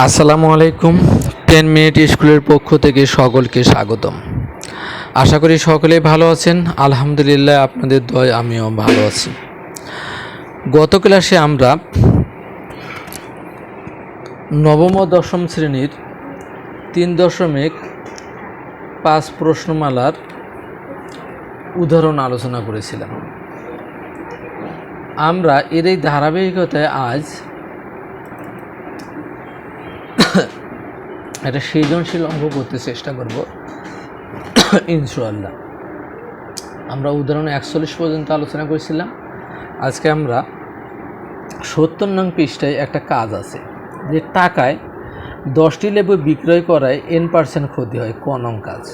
আসসালামু আলাইকুম। Ten minute স্কুলের পক্ষ থেকে সকলকে স্বাগতম। আশা করি সকলেই ভালো আছেন। আলহামদুলিল্লাহ আপনাদের দয় আমিও ভালো আছি। গত ক্লাসে আমরা নবম ও দশম শ্রেণির তিন দশমিক পাঁচ প্রশ্নমালার উদাহরণ আলোচনা করেছিলাম। আমরা এর এই ধারাবাহিকতায় আজ একটা সৃজনশীল অঙ্গ করতে চেষ্টা করব। ইনশাআল্লাহ। আমরা উদাহরণ একচল্লিশ পর্যন্ত আলোচনা করেছিলাম। আজকে আমরা সত্তর নং পৃষ্ঠায় একটা কাজ আছে, যে টাকায় দশটি লেবু বিক্রয় করায় এন পার্সেন্ট ক্ষতি হয়, ক নং কাজ।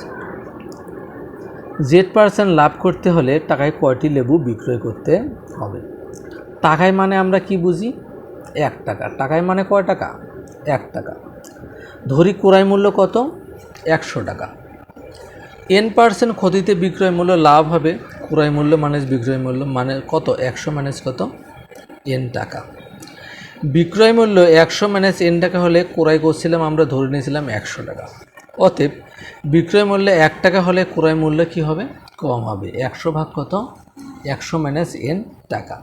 জেড পার্সেন্ট লাভ করতে হলে টাকায় কয়টি লেবু বিক্রয় করতে হবে? টাকায় মানে আমরা কি বুঝি? এক টাকা। টাকায় মানে কয় টাকা? এক টাকা। ধরি ক্রয় মূল্য কত? একশো টাকা। এন পার্সেন্ট ক্ষতিতে বিক্রয় মূল্য লাভ হবে। ক্রয় মূল্য মানেজ বিক্রয় মূল্য মানে কত? একশো ম্যানেজ কত? এন টাকা। বিক্রয় মূল্য একশো ম্যানেজ এন টাকা হলে ক্রয় করছিলাম আমরা ধরে নিয়েছিলাম একশো টাকা। অতএব বিক্রয় মূল্য এক টাকা হলে ক্রয় মূল্য কি হবে? কম হবে। একশো ভাগ কত? একশো ম্যানেজ এন টাকা।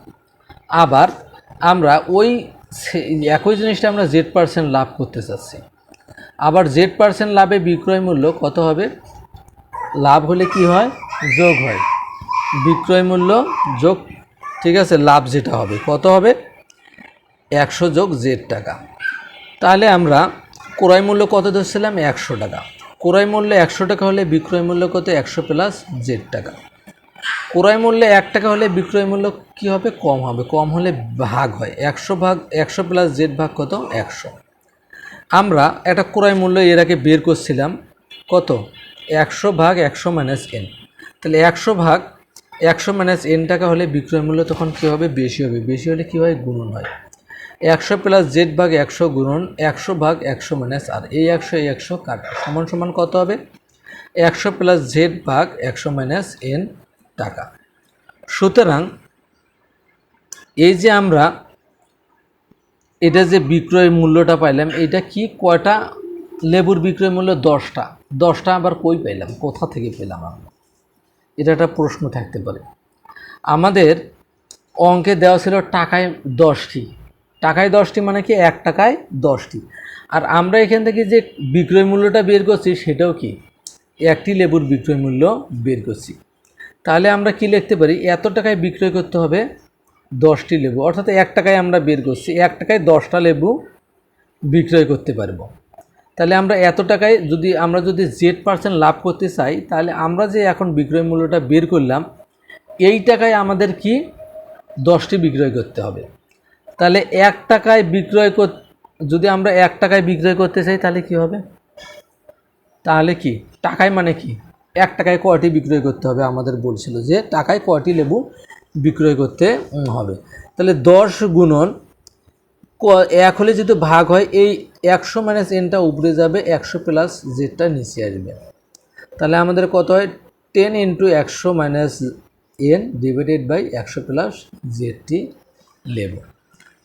আবার আমরা ওই একই জিনিসটা আমরা জেড পার্সেন্ট লাভ করতে চাচ্ছি। আবার জেড পার্সেন্ট লাভে বিক্রয় মূল্য কত হবে? লাভ হলে কি হয়? যোগ হয়। বিক্রয় মূল্য যোগ, ঠিক আছে, লাভ যেটা হবে, কত হবে? একশো যোগ জেড টাকা। তাহলে আমরা ক্রয় মূল্য কত ধরছিলাম? একশো টাকা। ক্রয় মূল্য একশো টাকা হলে বিক্রয় মূল্য কত? একশো প্লাস জেড টাকা। ক্রয় মূল্য এক টাকা হলে বিক্রয় মূল্য কি হবে? কম হবে। কম হলে ভাগ হয়। একশো ভাগ, একশো প্লাস জেড ভাগ কত? একশো। আমরা একটা ক্রয় মূল্য এর আগে বের করছিলাম কত? একশো ভাগ একশো মাইনাস এন তাহলে একশো ভাগ একশো মাইনাস এন টাকা হলে বিক্রয় মূল্য তখন কী হবে? বেশি হবে। বেশি হলে কী হয়? গুণন হয়। একশো প্লাস জেড ভাগ একশো গুণন একশো ভাগ একশো মাইনাস আর এই একশো এই একশো কাট সমান সমান কত হবে? একশো প্লাস জেড ভাগ একশো মাইনাস এন টাকা। সুতরাং এই যে আমরা এটা যে বিক্রয় মূল্যটা পাইলাম, এটা কি কয়টা? লেবুর বিক্রয় মূল্য দশটা। দশটা আবার কই পাইলাম? কোথা থেকে পেলাম আমরা? এটা একটা প্রশ্ন থাকতে পারে। আমাদের অঙ্কে দেওয়া ছিল টাকায় দশটি। টাকায় দশটি মানে কি? এক টাকায় দশটি। আর আমরা এখান থেকে যে বিক্রয় মূল্যটা বের করছি, সেটাও কি? একটি লেবুর বিক্রয় মূল্য বের করছি। তাহলে আমরা কি লিখতে পারি? এত টাকায় বিক্রয় করতে হবে দশটি লেবু, অর্থাৎ এক টাকায় আমরা বের করছি, এক টাকায় দশটা লেবু বিক্রয় করতে পারব। তাহলে আমরা এত টাকায় যদি, আমরা যদি জেড পার্সেন্ট লাভ করতে চাই, তাহলে আমরা যে এখন বিক্রয় মূল্যটা বের করলাম, এই টাকায় আমাদের কি দশটি বিক্রয় করতে হবে। তাহলে এক টাকায় বিক্রয় কর, যদি আমরা এক টাকায় বিক্রয় করতে চাই, তাহলে কি হবে? তাহলে কি? টাকায় মানে কি? এক টাকায় কয়টি বিক্রয় করতে হবে? আমাদের বলছিল যে টাকায় কয়টি লেবু বিক্রয় করতে হবে। তাহলে দশ গুণন এক হলে যদি ভাগ হয়, এই একশো মাইনাস এনটা উপরে যাবে, একশো প্লাস জেডটা নিচে আসবে। তাহলে আমাদের কত হয়? টেন ইন্টু একশো মাইনাস এন ডিভাইডেড বাই একশো প্লাস জেডটি লেবু।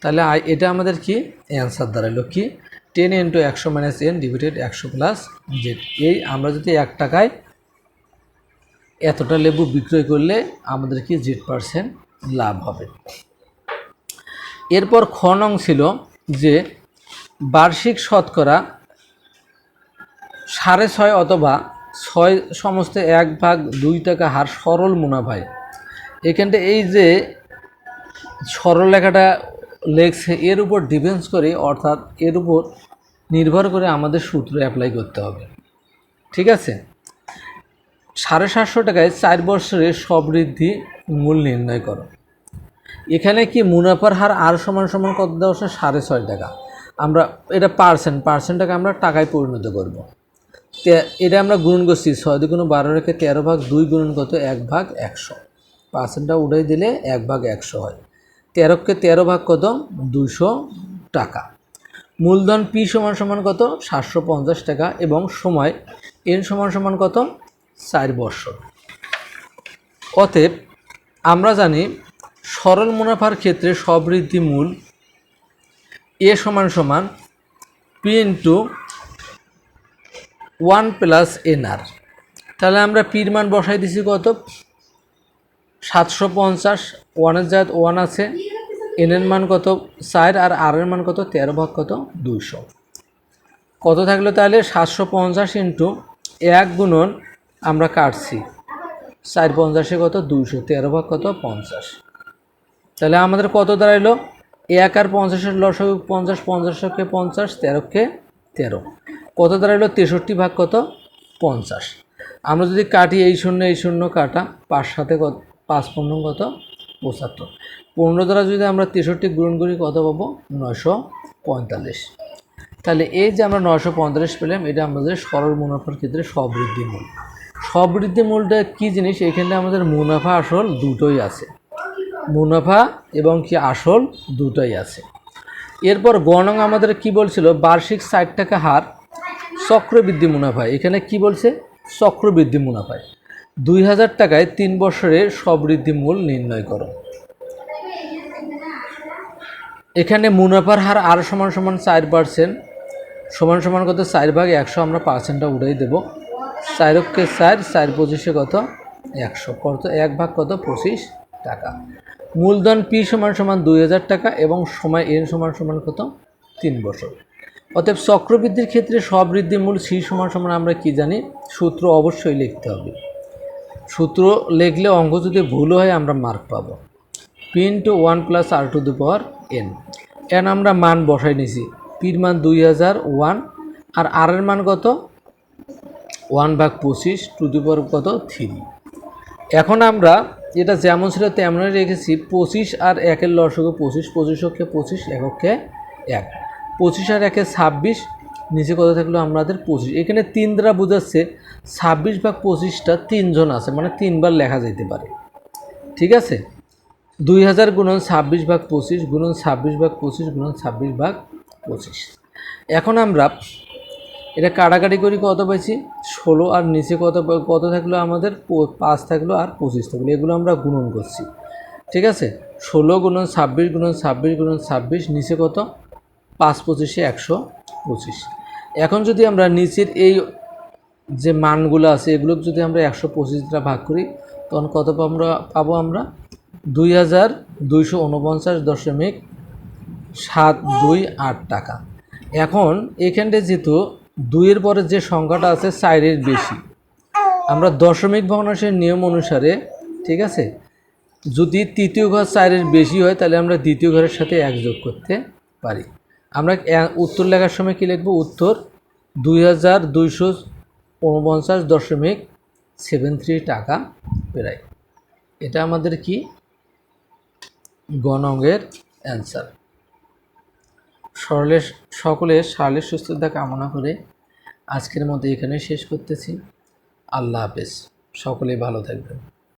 তাহলে এটা আমাদের কি? অ্যান্সার দাঁড়াল কি? টেন ইন্টু একশো মাইনাস এন ডিভাইডেড একশো প্লাস জেড এই আমরা যদি এক টাকায় এতটা লেবু বিক্রয় করলে আমাদের কি জেড পার্সেন্ট লাভ হবে। এরপর খ নং ছিল যে বার্ষিক শতকরা সাড়ে ছয় অথবা ছয় সমস্ত এক ভাগ দুই টাকা হার সরল মুনাফায় এখানটা এই যে সরল লেখাটা লেখছে, এর উপর ডিপেন্স করে অর্থাৎ এর উপর নির্ভর করে আমাদের সূত্র অ্যাপ্লাই করতে হবে। ঠিক আছে? সাড়ে সাতশো টাকায় চার বছরে সবৃদ্ধি মূল নির্ণয় করো। এখানে কি মুনাফার হার আর সমান সমান কত দেওয়া আছে সাড়ে ছয় টাকা। আমরা এটা পার্সেন্ট পার্সেন্টটাকে আমরা টাকায় পরিণত করব। এটা আমরা গুণন করছি ছয় দুগুণ বারো রেখে তেরো ভাগ দুই গুণন কত? এক ভাগ একশো। পার্সেন্টটা উঠাই দিলে এক ভাগ একশো হয়। তেরোকে তেরো ভাগ কত? দুশো টাকা। মূলধন পি সমান সমান কত? সাতশো পঞ্চাশ টাকা এবং সময় এন সমান সমান কত? চার বৎসর অতএব আমরা জানি সরল মুনাফার ক্ষেত্রে সবৃদ্ধি মূল এ সমান সমান P into one plus N R তাহলে আমরা পির মান বসাই দিছি কত? সাতশো পঞ্চাশ ওয়ানের জায়গায় ওয়ান আছে এন এর মান কত? চার, আর আর এর মান কত? তেরো ভাগ কত? দুইশো। কত থাকল তাহলে? সাতশো পঞ্চাশ ইন্টু এক গুণন আমরা কাটছি। চার পঞ্চাশে কত? দুইশো। তেরো ভাগ কত? পঞ্চাশ। তাহলে আমাদের কত দাঁড়াইলো? এক আর পঞ্চাশের লসক পঞ্চাশ, পঞ্চাশকে পঞ্চাশ, তেরোকে তেরো। কত দাঁড়াইলো? তেষট্টি ভাগ কত? পঞ্চাশ। আমরা যদি কাটি এই শূন্য এই শূন্য কাটা, পাঁচ সাথে কত? পাঁচ পনেরো কত? পঁচাত্তর। পনেরো দ্বারা যদি আমরা তেষট্টি গুণ করি, কত পাবো? নয়শো পঁয়তাল্লিশ। তাহলে এই যে আমরা নয়শো পঁয়তাল্লিশ পেলাম, এটা আমাদের সরল মুনাফার ক্ষেত্রে সবৃদ্ধি মূল সবৃদ্ধি মূলটা কী জিনিস? এখানে আমাদের মুনাফা, আসল দুটোই আছে। মুনাফা এবং কি আসল দুটোই আছে। এরপর গণং আমাদের কি বলছিল? বার্ষিক ষাট টাকা হার, চক্রবৃদ্ধি মুনাফা। এখানে কি বলছে? চক্রবৃদ্ধি মুনাফায় দুই হাজার টাকায় তিন বছরের সবৃদ্ধি মূল নির্ণয় করো। এখানে মুনাফার হার আর সমান সমান চার পার্সেন্ট সমান সমান কত? চার ভাগ একশো আমরা পার্সেন্টটা উড়াই দেবো। চারকে চার চার পঁচিশে কত? একশো কত? এক ভাগ কত? পঁচিশ টাকা। মূলধন পি সমান সমান দুই হাজার টাকা এবং সময় এন সমান সমান কত? তিন বছর। অতএব চক্রবৃদ্ধির ক্ষেত্রে সবৃদ্ধি মূল সি সমান সমান আমরা কি জানি? সূত্র অবশ্যই লিখতে হবে। সূত্র লিখলে অঙ্ক যদি ভুল হয় আমরা মার্ক পাবো। P into one plus R to the power N N আমরা মান বসাই নিছি পির মান দুই হাজার ওয়ান আর আর এর মান কত? ওয়ান ভাগ পঁচিশ, টু দি পাওয়ার কত? থ্রি। এখন আমরা এটা যেমন ছিল তেমনই রেখেছি, পঁচিশ আর একের লসকে পঁচিশ পঁচিশকে পঁচিশ এককে এক। পঁচিশ আর একে ছাব্বিশ, নিচে কত থাকল আমাদের পঁচিশ। এখানে তিন দ্বারা বোঝাচ্ছে ছাব্বিশ ভাগ পঁচিশটা তিনজন আছে মানে তিনবার লেখা যেতে পারে। ঠিক আছে? দুই হাজার গুণন ছাব্বিশ ভাগ পঁচিশ, গুণন ছাব্বিশ ভাগ পঁচিশ, গুণন ছাব্বিশ ভাগ পঁচিশ। এখন আমরা এটা কাটাকাটি করি কত পাইছি? ষোলো আর নিচে কত কত থাকল আমাদের? পাঁচ থাকল আর পঁচিশ থাকল। এগুলো আমরা গুণন করছি। ঠিক আছে? ষোলো গুণন ছাব্বিশ গুণন ছাব্বিশ গুণন ছাব্বিশ, নিচে কত? পাঁচ পঁচিশে একশো পঁচিশ। এখন যদি আমরা নিচের এই যে মানগুলো আছে, এগুলো যদি আমরা একশো পঁচিশ দ্বারা ভাগ করি, তখন কত আমরা পাবো আমরা? দুই হাজার দুইশো উনপঞ্চাশ দশমিক সাত দুই আট টাকা। এখন এখানটা যেহেতু দুইয়ের পরে যে সংখ্যাটা আছে চারের বেশি। আমরা দশমিক ভগ্নাংশের নিয়ম অনুসারে, ঠিক আছে? যদি তৃতীয় ঘর চারের বেশি হয়, তাহলে আমরা দ্বিতীয় ঘরের সাথে এক যোগ করতে পারি। আমরা উত্তর লেখার সময় কী লিখব? উত্তর দুই হাজার দুইশো উনপঞ্চাশ দশমিক সেভেন থ্রি টাকা প্রায় এটা আমাদের কি? গণঙ্গের অ্যান্সার সরলের সকলের শারীরিক সুস্থতা কামনা করে আজকের মতো এখানে শেষ করতেছি। আল্লাহ হাফেজ। সকলে ভালো থাকবেন।